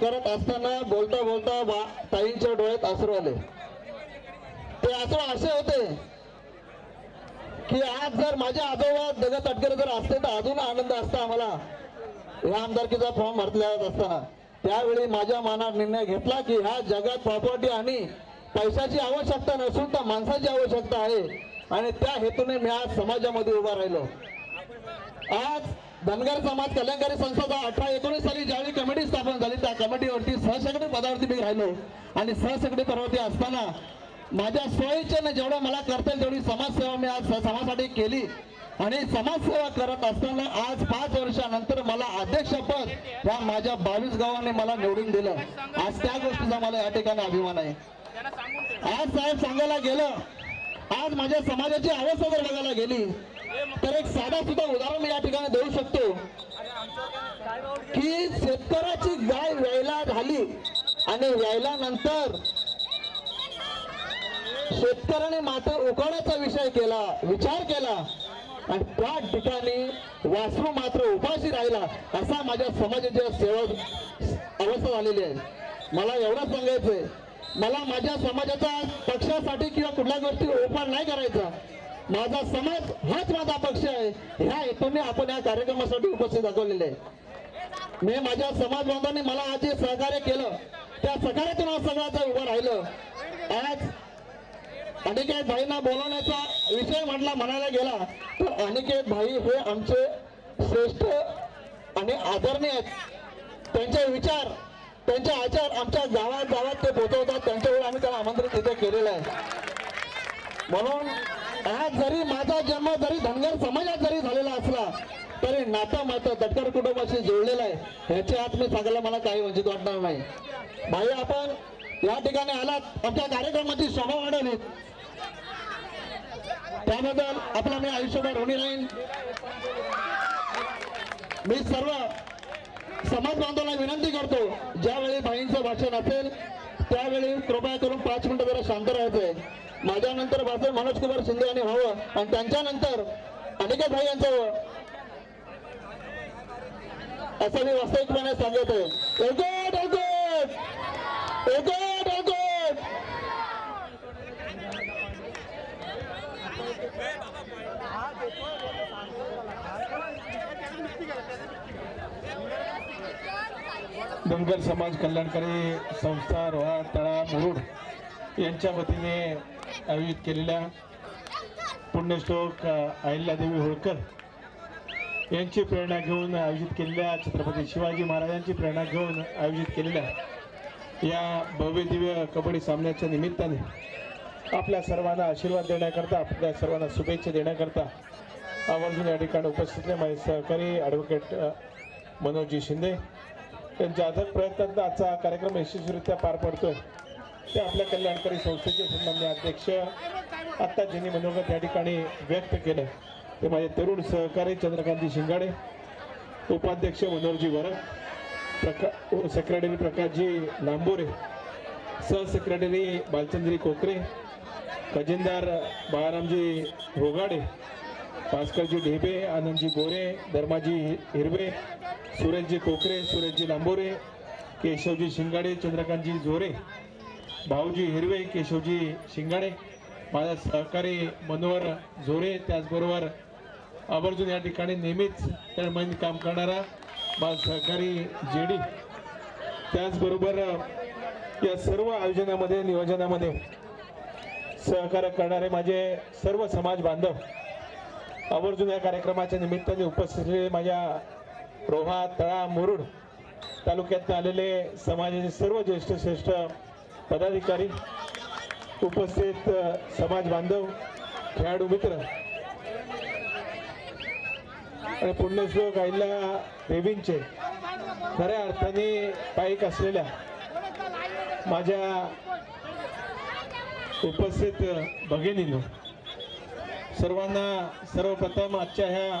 करत असताना बोलता बोलता बा ताईंच्या डोळ्यात आसरू आले. ते आसरू असे होते की आज जर माझ्या आजोबा जगत तटकरे जर असते तर अजून आनंद असता आम्हाला. या आमदारकीचा फॉर्म भरला जात असताना. त्यावेळी माझ्या मनात निर्णय घेतला की ह्या जगात प्रॉपर्टी आणि पैशाची आवश्यकता नसून तर माणसाची आवश्यकता आहे. आणि त्या हेतूने मी आज समाजामध्ये उभा राहिलो. आज धनगर समाज कल्याणकारी संस्था अठरा एकोणीस साली ज्यावेळी कमिटी स्थापन झाली त्या कमिटीवरती सहसेक्रेटरी पदावरती मी राहिलो. आणि सहसेक्रेटरी पदावरती असताना माझ्या सोयीच्याने जेवढं मला करता येईल तेवढी समाजसेवा मी आज समाजासाठी केली. आणि समाजसेवा करत असताना आज पाच वर्षानंतर मला अध्यक्षपद या माझ्या बावीस गावांनी मला निवडून दिलं. आज त्या गोष्टीचा मला या ठिकाणी अभिमान आहे. आज साहेब सांगायला गेलं आज माझ्या समाजाची अवस्था जर बघायला गेली तर एक साधा सुद्धा उदाहरण मी या ठिकाणी देऊ शकतो. की शेतकऱ्याची गाय व्यायला झाली आणि व्यायला नंतर शेतकऱ्याने मात्र उकाड्याचा विषय केला विचार केला आणि त्या ठिकाणी वासरू मात्र उपाशी राहिला असा माझ्या समाजाच्या सेवा अवस्था झालेली आहे. मला एवढंच सांगायचंय. मला माझ्या समाजाचा पक्षासाठी किंवा कुठल्या गोष्टी उपाय नाही करायचा. माझा समाज हाच माझा पक्ष आहे. ह्या हेतूने आपण या कार्यक्रमासाठी उपस्थित दाखवलेले आहे. मी माझ्या समाज बांधवांनी मला आज जे सहकार्य केलं त्या सकारातून आज सगळ्याचं उभं राहिलं. आज अनिकेत भाईंना बोलवण्याचा विषय म्हटला म्हणायला गेला तर अनिकेत भाई हे आमचे श्रेष्ठ आणि आदरणीय आहेत. त्यांचे विचार त्यांचे आचार आमच्या गावात गावात ते पोहोचवतात त्यांच्यावर आम्ही त्याला आमंत्रित तिथे केलेलं आहे. म्हणून आज जरी माझा जन्म जरी धनगर समाजात जरी झालेला असला तरी नातं मात्र दटकर कुटुंबाशी जोडलेलं आहे. ह्याच्या आत मी सांगायला मला काही वंचित वाटणार नाही. भाई आपण या ठिकाणी आलात. आमच्या कार्यक्रमाची शोभा वाढवली. त्याबद्दल आपला मी आयुष्यभर होणी राहीन. मी सर्व समाज बांधवांना विनंती करतो ज्यावेळी भाईंचं भाषण असेल त्यावेळी कृपया करून पाच मिनिटं जरा शांत राहायचंय माझ्यानंतर भाषण मनोज कुमार शिंदे यांनी व्हावं आणि त्यांच्यानंतर अनिकेत भाई यांचं व्हावं. असं मी वास्तविकपणे सांगत आहे धनगर समाज कल्याणकारी संस्था रोहा तळा मुरुड यांच्या वतीने आयोजित केलेल्या पुण्यश्लोक अहिल्यादेवी होळकर यांची प्रेरणा घेऊन आयोजित केलेल्या छत्रपती शिवाजी महाराजांची प्रेरणा घेऊन आयोजित केलेल्या या भव्य दिव्य कबड्डी सामन्याच्या निमित्ताने आपल्या सर्वांना आशीर्वाद देण्याकरता आपल्या सर्वांना शुभेच्छा देण्याकरता आवर्जून या ठिकाणी उपस्थित माझे सहकारी ॲडव्होकेट मनोजी शिंदे त्यांच्या अथक प्रयत्नांत आजचा कार्यक्रम यशस्वीरित्या पार पडतोय. ते आपल्या कल्याणकारी संस्थेचे सन्मान्य अध्यक्ष आत्ता ज्यांनी मनोगत या ठिकाणी व्यक्त केलं ते माझे तरुण सहकारी चंद्रकांती शिंगाडे उपाध्यक्ष मनोहरजी वरक प्रका सेक्रेटरी प्रकाशजी लांबोरे सहसेक्रेटरी बालचंद्री कोकरे खजिनदार बाळारामजी रोगाडे भास्करजी ढेबे आनंदजी गोरे धर्माजी हिरवे सुरेशजी कोकरे सुरेशजी लांबोरे केशवजी शिंगाडे चंद्रकांतजी जोरे भाऊजी हिरवे केशवजी शिंगाडे माझा सहकारी मनोहर झोरे त्याचबरोबर आवर्जून या ठिकाणी नेहमीच तळमळीने काम करणारा माझा सहकारी जे डी त्याचबरोबर या सर्व आयोजनामध्ये नियोजनामध्ये सहकार्य करणारे माझे सर्व समाज बांधव आवर्जून या कार्यक्रमाच्या निमित्ताने उपस्थित असलेले माझ्या रोहा तळा मुरुड तालुक्यातनं आलेले समाजाचे सर्व ज्येष्ठ श्रेष्ठ पदाधिकारी उपस्थित समाज बांधव खेळाडू मित्र आणि पुण्यश्लोक आईला देवींचे. खऱ्या अर्थाने पायिक असलेल्या माझ्या उपस्थित भगिनीनं सर्वांना सर्वप्रथम आजच्या ह्या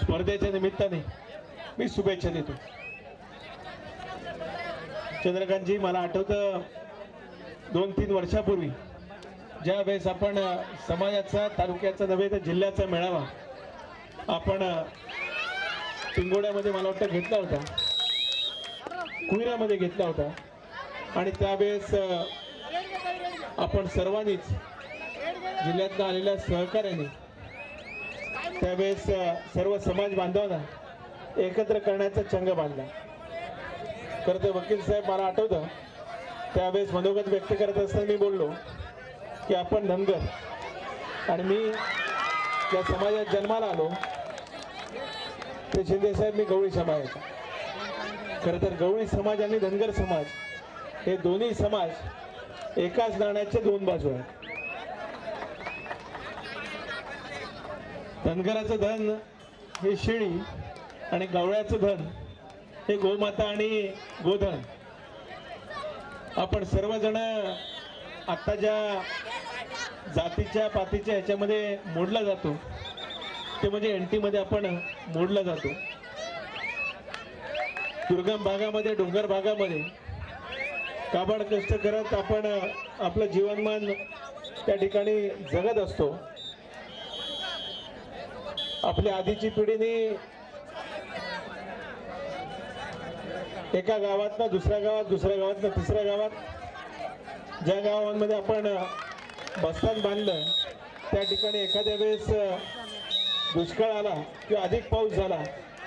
स्पर्धेच्या निमित्ताने मी शुभेच्छा देतो. चंद्रकांतजी मला आठवतं दोन तीन वर्षापूर्वी ज्या वेळेस आपण समाजाचा तालुक्याचा नव्हे तर जिल्ह्याचा मेळावा आपण पिंगोड्यामध्ये मला वाटतं घेतला होता. कुहिऱ्यामध्ये घेतला होता. आणि त्यावेळेस आपण सर्वांनीच जिल्ह्यातनं आलेल्या सहकार्याने त्यावेळेस सर्व समाज बांधवांना एकत्र करण्याचा चंग बांधला. खरं तर वकील साहेब मला आठवतं त्यावेळेस मनोगत व्यक्त करत असताना मी बोललो की आपण धनगर आणि मी त्या समाजात जन्माला आलो. ते शिंदे साहेब मी गवळी समाज. खरं तर गवळी समाज आणि धनगर समाज हे दोन्ही समाज एकाच नाण्याचे दोन बाजू आहेत. धनगराचं धन हे शेळी आणि गवळ्याचं धन हे गोमाता आणि गोधन. आपण सर्वजण आत्ता ज्या जातीच्या पातीच्या ह्याच्यामध्ये मोडला जातो ते म्हणजे एन आपण मोडला जातो. दुर्गम भागामध्ये डोंगर भागामध्ये काबाड कष्ट करत आपण आपलं जीवनमान त्या ठिकाणी जगत असतो. आपल्या आधीची पिढीने एका गावातनं दुसऱ्या गावात दुसऱ्या गावातनं तिसऱ्या गावात ज्या गावांमध्ये आपण बसस्थान बांधलं त्या ठिकाणी एखाद्या वेळेस दुष्काळ आला किंवा अधिक पाऊस झाला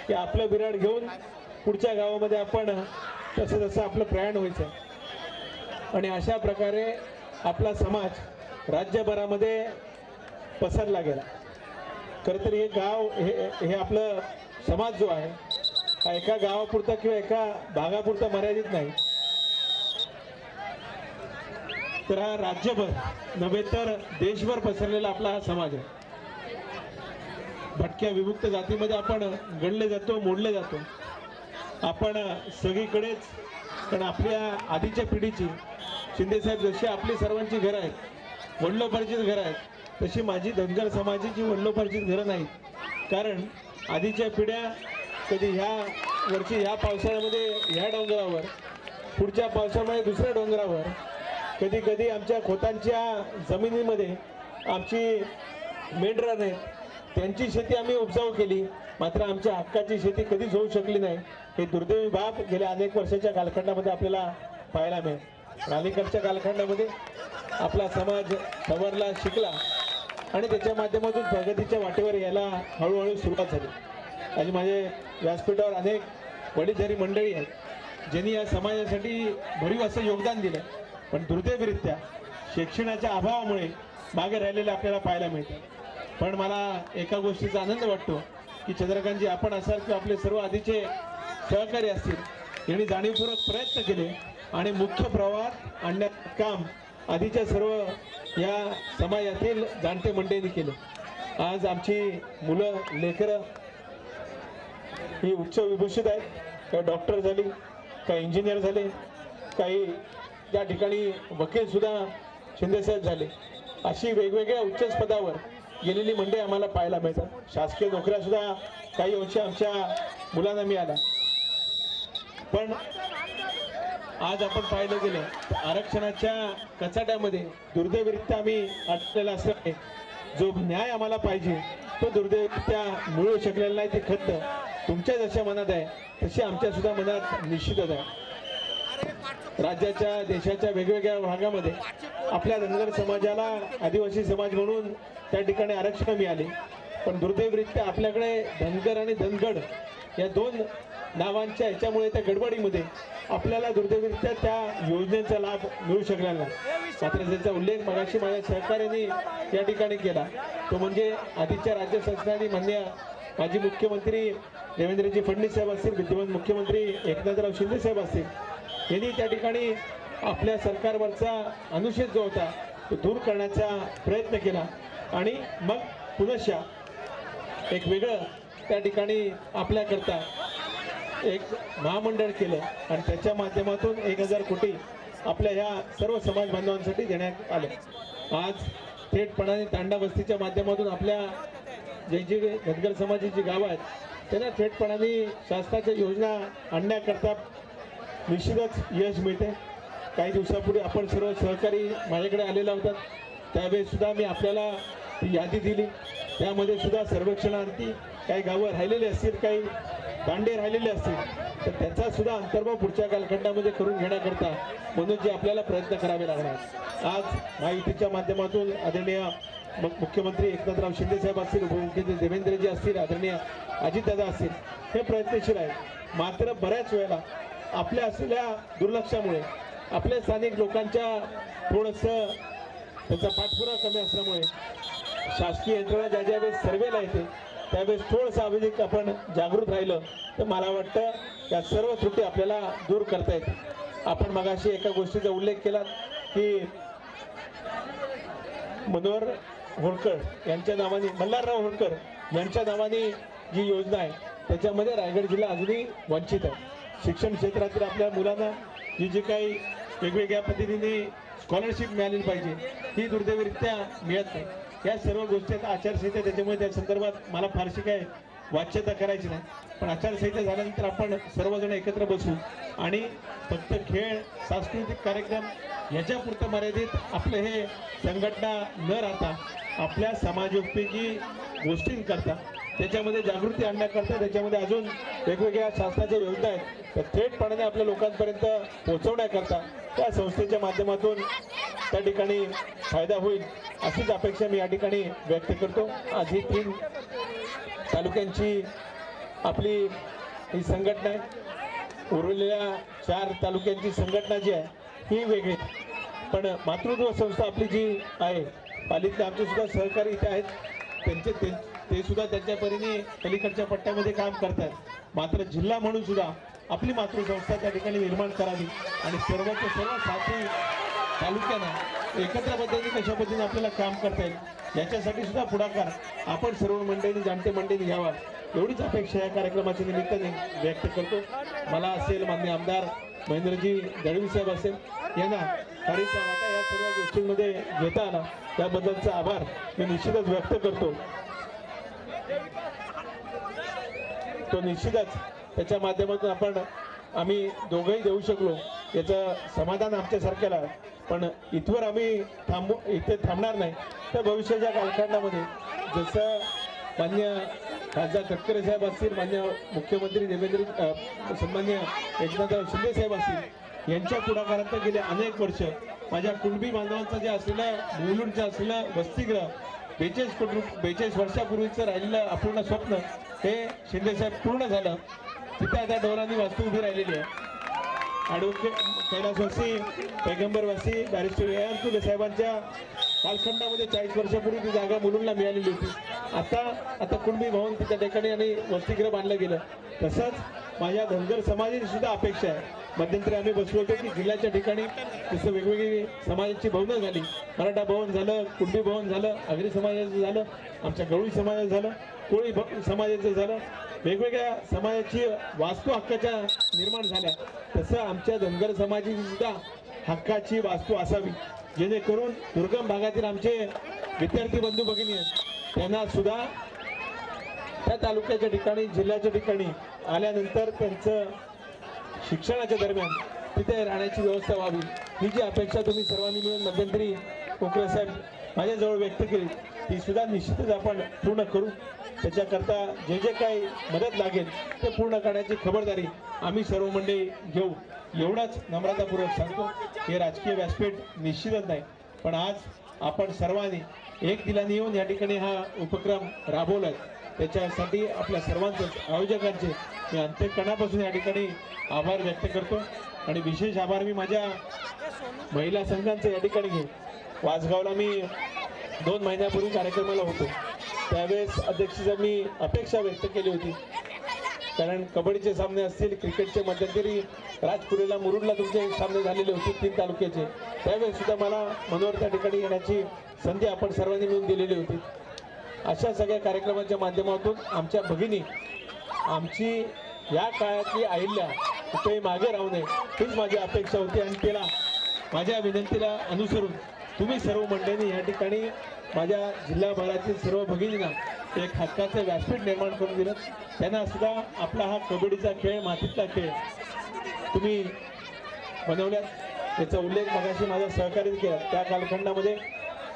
की आपलं बिराड घेऊन पुढच्या गावामध्ये आपण तसं तसं आपलं प्रयाण व्हायचं. आणि अशा प्रकारे आपला समाज राज्यभरामध्ये पसरला गेला. खरं तर हे गाव हे हे आपलं समाज जो आहे हा एका गावापुरता किंवा एका भागापुरता मर्यादित नाही. तर हा राज्यभर नव्हे तर देशभर पसरलेला आपला हा समाज आहे. भटक्या विमुक्त जातीमध्ये आपण गणले जातो मोडले जातो. आपण सगळीकडेच कारण आपल्या आधीच्या पिढीची शिंदेसाहेब जशी आपली सर्वांची घरं आहेत वडिलोपार्जित घरं आहेत तशी माझी धनगर समाजाची वडलोपार्जित घरं नाहीत. कारण आधीच्या पिढ्या कधी ह्या वर्षी ह्या पावसाळ्यामध्ये ह्या डोंगरावर पुढच्या पावसामध्ये दुसऱ्या डोंगरावर कधी कधी आमच्या खोतांच्या जमिनीमध्ये आमची मेंढरं आहेत त्यांची शेती आम्ही उपजाऊ केली. मात्र आमच्या हक्काची शेती कधीच होऊ शकली नाही. हे दुर्दैवी बाब गेल्या अनेक वर्षाच्या कालखंडामध्ये आपल्याला पाहायला मिळेल. अलीकडच्या कालखंडामध्ये आपला समाज सवरला शिकला. आणि त्याच्या माध्यमातून प्रगतीच्या वाटेवर यायला हळूहळू सुरुवात झाली. आणि माझे व्यासपीठावर अनेक वडीलधारी मंडळी आहेत ज्यांनी या समाजासाठी भरीव असं योगदान दिलं. पण दुर्दैवरित्या शिक्षणाच्या अभावामुळे मागे राहिलेले आपल्याला पाहायला मिळतं. पण मला एका गोष्टीचा आनंद वाटतो की चंद्रकांतजी आपण असाल की आपले सर्व आधीचे सहकारी असतील यांनी जाणीवपूर्वक प्रयत्न केले आणि मुख्य प्रवाहात आणण्यात काम आधीच्या सर्व या समाजातील जाणते मंडळींनी केलं. आज आमची मुलं लेकरं ही उच्च विभूषित आहेत. काही डॉक्टर झाली काही इंजिनियर झाले काही त्या ठिकाणी वकीलसुद्धा शिंदेसाहेब झाले. अशी वेगवेगळ्या उच्च पदावर गेलेली मंडळी आम्हाला पाहायला मिळतात. शासकीय नोकऱ्यासुद्धा काही अंश आमच्या मुलांना मिळाल्या. पण आज आपण पाहिलं गेलं तर आरक्षणाच्या कचाट्यामध्ये दुर्दैवरित्या आम्ही अडकलेला असल्याने जो न्याय आम्हाला पाहिजे तो दुर्दैवरित्या मिळू शकलेला नाही ते खत तुमच्या जशा मनात आहे तशी आमच्या सुद्धा मनात निश्चितच आहे. राज्याच्या देशाच्या वेगवेगळ्या भागामध्ये आपल्या धनगर समाजाला आदिवासी समाज म्हणून त्या ठिकाणी आरक्षण मिळाले. पण दुर्दैवरित्या आपल्याकडे धनगर आणि धनगड या दोन नावांच्या ह्याच्यामुळे त्या गडबडीमध्ये आपल्याला दुर्दैवरित्या त्या योजनेचा लाभ मिळू शकलेला नाही. मात्र त्याचा उल्लेख मगाशी माझ्या सहकार्याने या ठिकाणी केला. तो म्हणजे आधीच्या राज्य शासनाने मान्य माजी मुख्यमंत्री देवेंद्रजी फडणवीस साहेब असतील विद्यमान मुख्यमंत्री एकनाथराव शिंदे साहेब असतील यांनी त्या ठिकाणी आपल्या सरकारवरचा अनुच्छेद जो होता तो दूर करण्याचा प्रयत्न केला. आणि मग पुनश्चा एक वेगळं त्या ठिकाणी आपल्याकरता एक महामंडळ केलं आणि त्याच्या माध्यमातून एक हजार कोटी आपल्या ह्या सर्व समाज बांधवांसाठी देण्यात आले. आज थेटपणाने तांडा वस्तीच्या माध्यमातून आपल्या जे जे धनगर समाजाची जी गावं आहेत त्यांना थेटपणाने शासनाच्या योजना आणण्याकरता निश्चितच यश मिळते काही दिवसापूर्वी आपण सर्व सहकारी माझ्याकडे आलेला होता. त्यावेळेस सुद्धा मी आपल्याला ती यादी दिली. त्यामध्ये सुद्धा सर्वेक्षणार्थी काही गावं राहिलेली असतील काही दांडे राहिलेले असतील तर त्याचा सुद्धा अंतर्भाव पुढच्या कालखंडामध्ये करून घेण्याकरता म्हणून जे आपल्याला प्रयत्न करावे लागणार. आज माहितीच्या माध्यमातून आदरणीय मुख्यमंत्री एकनाथराव शिंदे साहेब असतील उपमुख्यमंत्री देवेंद्रजी असतील आदरणीय अजितदादा असतील हे प्रयत्नशील आहेत. मात्र बऱ्याच वेळेला आपल्या असलेल्या दुर्लक्षामुळे आपल्या स्थानिक लोकांच्या थोडंसं त्यांचा पाठपुरा कमी असल्यामुळे शासकीय यंत्रणा ज्या ज्या वेळेस सर्वेला येते त्यावेळेस थोडंसं अभिजिक आपण जागृत राहिलं. तर मला वाटतं या सर्व त्रुटी आपल्याला दूर करता येत आपण मगाशी एका गोष्टीचा उल्लेख केला की मनोहर होळकर यांच्या नावाने मल्हारराव होळकर यांच्या नावाने जी योजना आहे त्याच्यामध्ये रायगड जिल्हा अजूनही वंचित आहे. शिक्षण क्षेत्रातील आपल्या मुलांना जी जी काही वेगवेगळ्या पद्धतीने स्कॉलरशिप मिळाली पाहिजे ही दुर्दैवरित्या मिळत नाही. या सर्व गोष्टी आता आचारसंहिता त्याच्यामुळे त्या संदर्भात मला फारशी काय वाच्यता करायची नाही. पण आचारसंहिता झाल्यानंतर आपण सर्वजण एकत्र बसू आणि फक्त खेळ सांस्कृतिक कार्यक्रम याच्यापुरतं मर्यादित आपलं हे संघटना न राहता आपल्या समाजोपयोगी गोष्टींकरता त्याच्यामध्ये जागृती आणण्याकरता त्याच्यामध्ये अजून वेगवेगळ्या शासनाच्या योजना आहेत. त्या थेटपणाने आपल्या लोकांपर्यंत पोहोचवण्याकरता त्या संस्थेच्या माध्यमातून त्या ठिकाणी फायदा होईल अशीच अपेक्षा मी या ठिकाणी व्यक्त करतो. आज ही तीन तालुक्यांची आपली ही संघटना आहे. उरलेल्या चार तालुक्यांची संघटना जी आहे ही वेगळी. पण मातृत्व संस्था आपली जी आहे पालिका आमचे सुद्धा सहकारी इथे आहेत. त्यांचे ते ते सुद्धा त्यांच्या परीने पलीकडच्या पट्ट्यामध्ये काम करतात. मात्र जिल्हा म्हणून सुद्धा आपली मातृसंस्था त्या ठिकाणी निर्माण करावी आणि सर्वच सर्व साथी तालुक्यांना एकत्र पद्धतीने कशा पद्धतीने आपल्याला काम करता येईल याच्यासाठी सुद्धा पुढाकार आपण सर्व मंडळींनी जाणते मंडळींनी घ्यावा. एवढीच अपेक्षा या कार्यक्रमाच्या निमित्ताने व्यक्त करतो. मला असेल मान्य आमदार महेंद्रजी दळवी साहेब असेल यांना हरीचा वाटा या सर्व गोष्टींमध्ये घेता आला. त्याबद्दलचा आभार मी निश्चितच व्यक्त करतो. तो निश्चितच त्याच्या माध्यमातून आपण आम्ही दोघंही देऊ शकलो. याचं समाधान आमच्यासारख्याला पण इथवर आम्ही थांबू इथे थांबणार नाही. तर भविष्याच्या कालखंडामध्ये जसं मान्य खासदार तटकरे साहेब असतील मान्य मुख्यमंत्री देवेंद्र सन्मान्य एकनाथराव शिंदे साहेब असतील यांच्या पुढाकारात गेले अनेक वर्ष माझ्या कुणबी बांधवांचं जे असलेलं मुलुंडचं असलेलं वसतिगृह बेचाळीस कोटी बेचाळीस वर्षापूर्वीचं राहिलेलं अपूर्ण स्वप्न हे शिंदेसाहेब पूर्ण झालं. तिथे आता डोरांनी वास्तू उभी राहिलेली आहे. ॲडव्होकेट कैलासवासी पैगंबरवासी बॅरिस्टर ए आर तुले साहेबांच्या कालखंडामध्ये चाळीस वर्षापूर्वी ती जागा मुलुंडला मिळालेली होती. आता आता कुणबी भवन त्या ठिकाणी आणि वसतिगृह बांधलं गेलं. तसंच माझ्या धनगर समाजाची सुद्धा अपेक्षा आहे. मध्यंतरी आम्ही बसलो होतो की जिल्ह्याच्या ठिकाणी जसं वेगवेगळी समाजाची भवनं झाली. मराठा भवन झालं कुंडी भवन झालं आगरी समाजाचं झालं आमच्या गवळी समाजाचं झालं कोळी समाजाचं झालं. वेगवेगळ्या समाजाची वास्तू हक्काच्या निर्माण झाल्या. तसं आमच्या धनगर समाजाची सुद्धा हक्काची वास्तू असावी. जेणेकरून दुर्गम भागातील आमचे विद्यार्थी बंधू भगिनी आहेत त्यांना सुद्धा त्या तालुक्याच्या ठिकाणी जिल्ह्याच्या ठिकाणी आल्यानंतर त्यांचं शिक्षणाच्या दरम्यान तिथे राहण्याची व्यवस्था व्हावी. ही जी अपेक्षा तुम्ही सर्वांनी मिळून मध्यंतरी कोकरे साहेब माझ्याजवळ व्यक्त केली ती सुद्धा निश्चितच आपण पूर्ण करू. त्याच्याकरता जे जे काही मदत लागेल ते पूर्ण करण्याची खबरदारी आम्ही सर्व मंडळी घेऊ. एवढाच नम्रतापूर्वक सांगतो हे राजकीय व्यासपीठ निश्चितच नाही. पण आज आपण सर्वांनी एक दिलाने येऊन या ठिकाणी हा उपक्रम राबवला आहे त्याच्यासाठी आपल्या सर्वांचं आयोजकांचे मी अंत्यकणापासून या ठिकाणी आभार व्यक्त करतो. आणि विशेष आभार मी माझ्या महिला संघांचे या ठिकाणी घे वासगावला मी दोन महिन्यापूर्वी कार्यक्रमाला होतो. त्यावेळेस अध्यक्षीचा मी अपेक्षा व्यक्त केली होती. कारण कबड्डीचे सामने असतील क्रिकेटचे मध्यंतरी राजपुरीला मुरुडला तुमचे सामने झालेले होते तीन तालुक्याचे. त्यावेळेस सुद्धा मला मनोहर त्या ठिकाणी येण्याची संधी आपण सर्वांनी मिळून दिलेली होती. अशा सगळ्या कार्यक्रमाच्या माध्यमातून आमच्या भगिनी आमची या काळातली अहिल्या कुठेही मागे राहू नये हीच माझी अपेक्षा होती आणि तिला माझ्या विनंतीला अनुसरून तुम्ही सर्व मंडळींनी या ठिकाणी माझ्या जिल्हाभरातील सर्व भगिनींना एक हक्काचं व्यासपीठ निर्माण करून दिलं. त्यांना सुद्धा आपला हा कबड्डीचा खेळ मातीतला खेळ तुम्ही बनवल्यात. त्याचा उल्लेख मगाशी माझ्या सहकार्य केला. त्या कालखंडामध्ये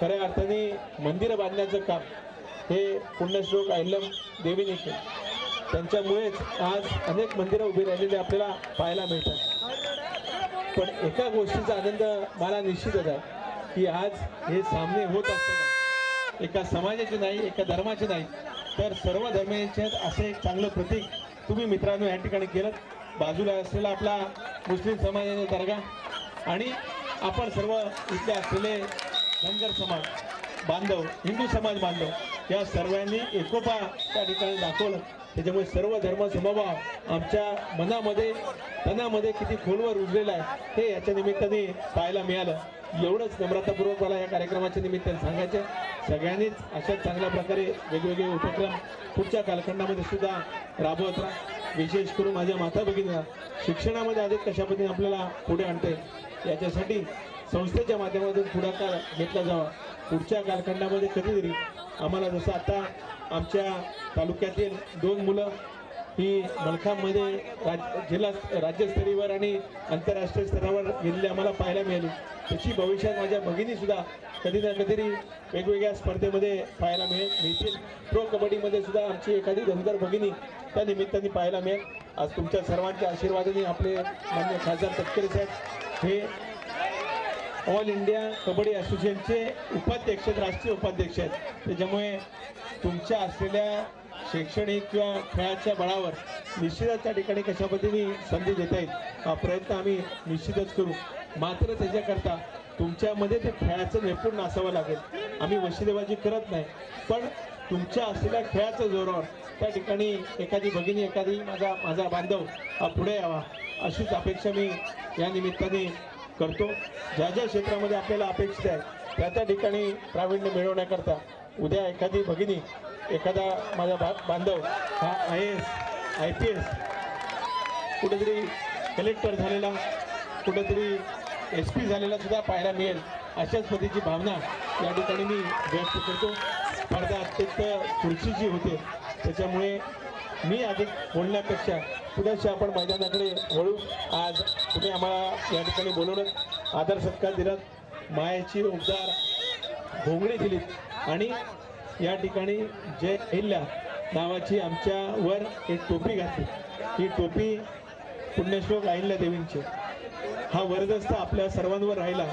खऱ्या अर्थाने मंदिरं बांधण्याचं काम हे पुण्यश्लोक अहिल्यम देवीने केले. त्यांच्यामुळेच आज अनेक मंदिरं उभी राहिलेली आपल्याला पाहायला मिळतात. पण एका गोष्टीचा आनंद मला निश्चितच आहे की आज हे सामने होत असताना एका समाजाचे नाही एका धर्माचे नाही तर सर्व धर्माचे असे एक चांगलं प्रतीक तुम्ही मित्रांनो या ठिकाणी केलं बाजूला असलेला आपला मुस्लिम समाजाचा दर्गा आणि आपण सर्व इथले असलेले धनगर समाज बांधव हिंदू समाज बांधव या सर्वांनी एकोपा त्या ठिकाणी दाखवलं. त्याच्यामुळे सर्व धर्म समभाव आमच्या मनामध्ये मनामध्ये किती खोलवर उरलेला आहे हे याच्या निमित्ताने पाहायला मिळालं. एवढंच नम्रतापूर्वक मला या कार्यक्रमाच्या निमित्ताने सांगायचं सगळ्यांनीच अशा चांगल्या प्रकारे वेगवेगळे उपक्रम पुढच्या कालखंडामध्ये सुद्धा राबवत राहा. विशेष करून माझ्या माता भगिनीला शिक्षणामध्ये अधिक कशा पद्धतीने आपल्याला पुढे आणते याच्यासाठी संस्थेच्या माध्यमातून पुढाकार घेतला जावा. पुढच्या कालखंडामध्ये कधीतरी आम्हाला जसं आता आमच्या तालुक्यातील दोन मुलं ही मलखांमध्ये राज जिल्हा राज्यस्तरीवर आणि आंतरराष्ट्रीय स्तरावर गेलेली आम्हाला पाहायला मिळाली. तशी भविष्यात माझ्या भगिनीसुद्धा कधी ना कधीतरी वेगवेगळ्या स्पर्धेमध्ये पाहायला मिळेल. मिळतील. प्रो कबड्डीमध्ये सुद्धा आमची एखादी धनगर भगिनी त्या निमित्ताने पाहायला मिळेल. आज तुमच्या सर्वांच्या आशीर्वादाने आपले मान्य खासदार तटकरे साहेब हे ऑल इंडिया कबड्डी असोसिएशनचे उपाध्यक्ष आहेत, राष्ट्रीय उपाध्यक्ष आहेत. त्याच्यामुळे तुमच्या असलेल्या शैक्षणिक किंवा खेळाच्या बळावर निश्चितच त्या ठिकाणी कशा पद्धतीने संधी देता येईल हा प्रयत्न आम्ही निश्चितच करू. मात्र त्याच्याकरता तुमच्यामध्ये ते खेळाचं नैपुण्य असावं लागेल. आम्ही वशिलेबाजी करत नाही पण तुमच्या असलेल्या खेळाच्या जोरावर त्या ठिकाणी एखादी भगिनी एखादी माझा माझा बांधव हा पुढे यावा अशीच अपेक्षा मी या निमित्ताने करतो. ज्या ज्या क्षेत्रामध्ये आपल्याला अपेक्षित आहे त्या त्या ठिकाणी प्रावीण्य मिळवण्याकरता उद्या एखादी भगिनी एखादा माझा बा बांधव हा I S I P S कुठेतरी कलेक्टर झालेला कुठेतरी एस पी झालेला सुद्धा पाहायला मिळेल अशाच पद्धतीची भावना या ठिकाणी मी व्यक्त करतो. स्पर्धा अत्यंत खुर्चीची होते. त्याच्यामुळे मी अधिक बोलण्यापेक्षा पुण्याशी आपण मैदानाकडे वळू. आज तुम्ही आम्हाला या ठिकाणी बोलवलं आदर सत्कार दिलात. मायाची उबदार भोंगडी दिलीत. आणि या ठिकाणी जय अहिल्या नावाची आमच्यावर एक टोपी घातली. ही टोपी पुण्यश्लोक अहिल्या देवींची. हा वरदस्त आपल्या सर्वांवर राहिला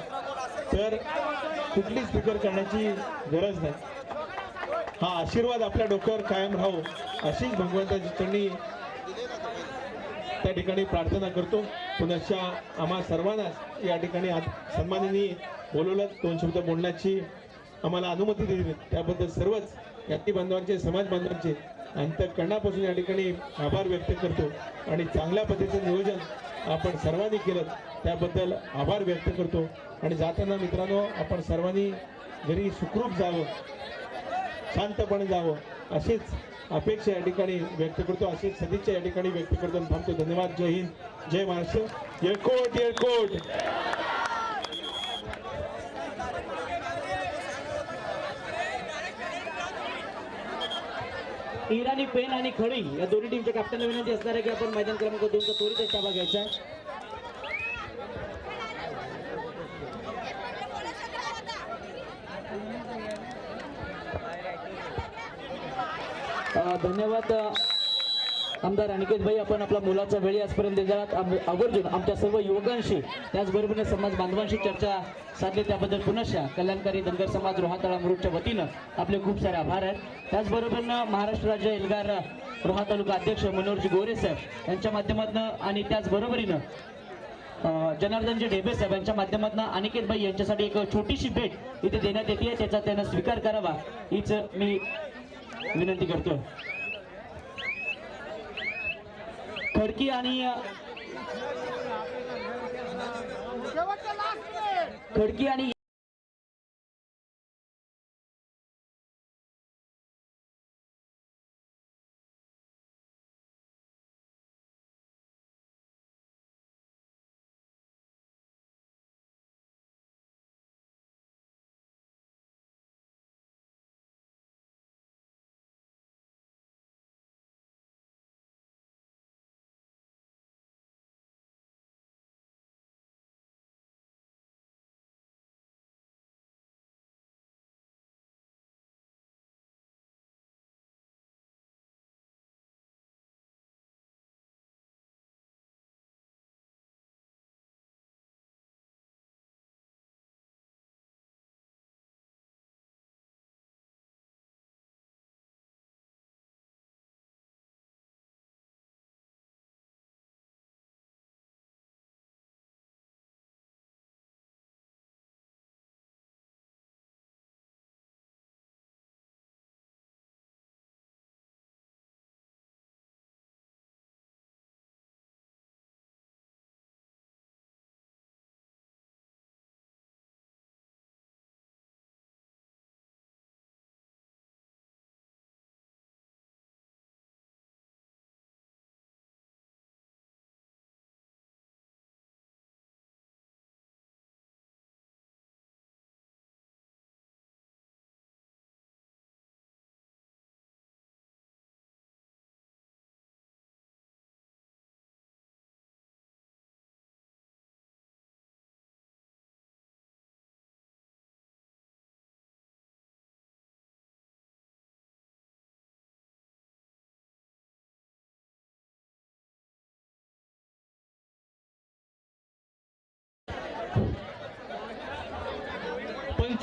तर कुठलीच फिकर करण्याची गरज नाही. हा आशीर्वाद आपल्या डोक्यावर कायम राहो अशीच भगवंताची चरणी त्या ठिकाणी प्रार्थना करतो. पुनश्च आम्हा सर्वांनाच या ठिकाणी आज सन्मानाने बोलवलं दोन शब्द बोलण्याची आम्हाला अनुमती दिली. त्याबद्दल सर्वच यात्री बांधवांचे समाज बांधवांचे अंतकरणापासून या ठिकाणी आभार व्यक्त करतो आणि चांगल्या पद्धतीचं नियोजन आपण सर्वांनी केलं त्याबद्दल आभार व्यक्त करतो. आणि जाताना मित्रांनो आपण सर्वांनी घरी सुखरूप जावं. शांतपणे जावं. अशीच अपेक्षा या ठिकाणी व्यक्त करतो. अशीच सदिच्छा या ठिकाणी व्यक्त करतो आणि थांबतो. धन्यवाद. जय हिंद. जय महाराष्ट्र. येळकोट येळकोट. इराणी पेन आणि खडी या दोन्ही टीमच्या कॅप्टनला विनंती असणार आहे की आपण मैदान क्रमांक दोनचा त्वरित ताबा घ्यायचा धन्यवाद आमदार अनिकेत भाई. आपण आपला मुलाचा वेळी आजपर्यंत दिला आवर्जून आमच्या सर्व युवकांशी त्याचबरोबर समाज बांधवांशी चर्चा साधली. त्याबद्दल पुनश्च कल्याणकारी धनगर समाज रोहातळा मुरुडच्या वतीनं आपले खूप सारे आभार आहेत. त्याचबरोबर महाराष्ट्र राज्य एल्गार रोहा तालुका अध्यक्ष मनोहरजी गोरे साहेब यांच्या माध्यमातून आणि त्याचबरोबरीनं जनार्दनजी ढेबे साहेब यांच्या माध्यमातून अनिकेत भाई यांच्यासाठी एक छोटीशी भेट इथे देण्यात येते. त्याचा त्यांना स्वीकार करावा. हीच मी विनंती करतो खडकी आणि खडकी आणि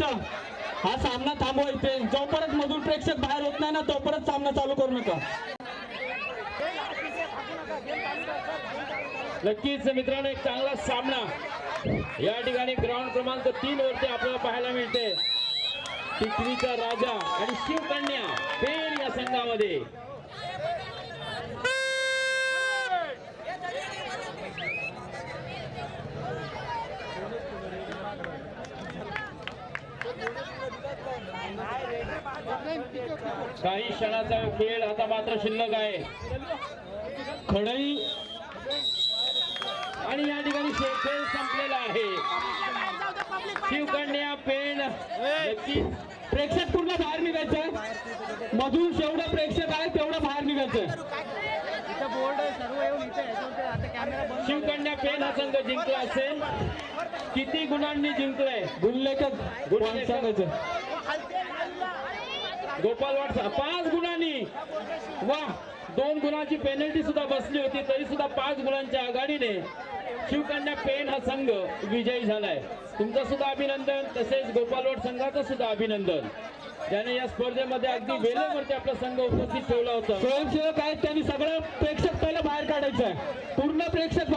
पंच हा सामना थांबवा इथे. जोपर्यंत मधून प्रेक्षक बाहेर होत नाही ना तोपर्यंत सामना चालू करू नका. नक्कीच मित्रांनो एक चांगला सामना. या ठिकाणी ग्राउंड क्रमांक तीन वरती आपल्याला पाहायला मिळते. टिकरीचा राजा आणि शिवकन्या फेर या संघामध्ये. काही क्षणाचा खेळ आता मात्र शिल्लक आहे. खडई. आणि या ठिकाणी खेळ संपलेला आहे. शिवकन्या नक्कीच प्रेक्षक पूर्ण बाहेर निघायचं? मधून जेवढं प्रेक्षक आहे तेवढं बाहेर निघायचं. शिवकन्या पेण हा संघ जिंकला असेल. किती गुणांनी जिंकलाय? गुणलेखक गुणलेखक. गोपाल वाट पाच गुणांनी. वा दोन गुणाची पेनल्टी सुद्धा बसली होती तरी सुद्धा पाच गुणांच्या आघाडीने शिवकन्या पेण हा संघ विजयी झालाय. तुमचं सुद्धा अभिनंदन तसेच गोपालवाड संघाचं सुद्धा अभिनंदन. ज्याने या स्पर्धेमध्ये अगदी वेळेवरती आपला संघ उपस्थित ठेवला होता. स्वयंसेवक आहेत त्यांनी सगळं प्रेक्षक पहिलं बाहेर काढायचं आहे. पूर्ण प्रेक्षक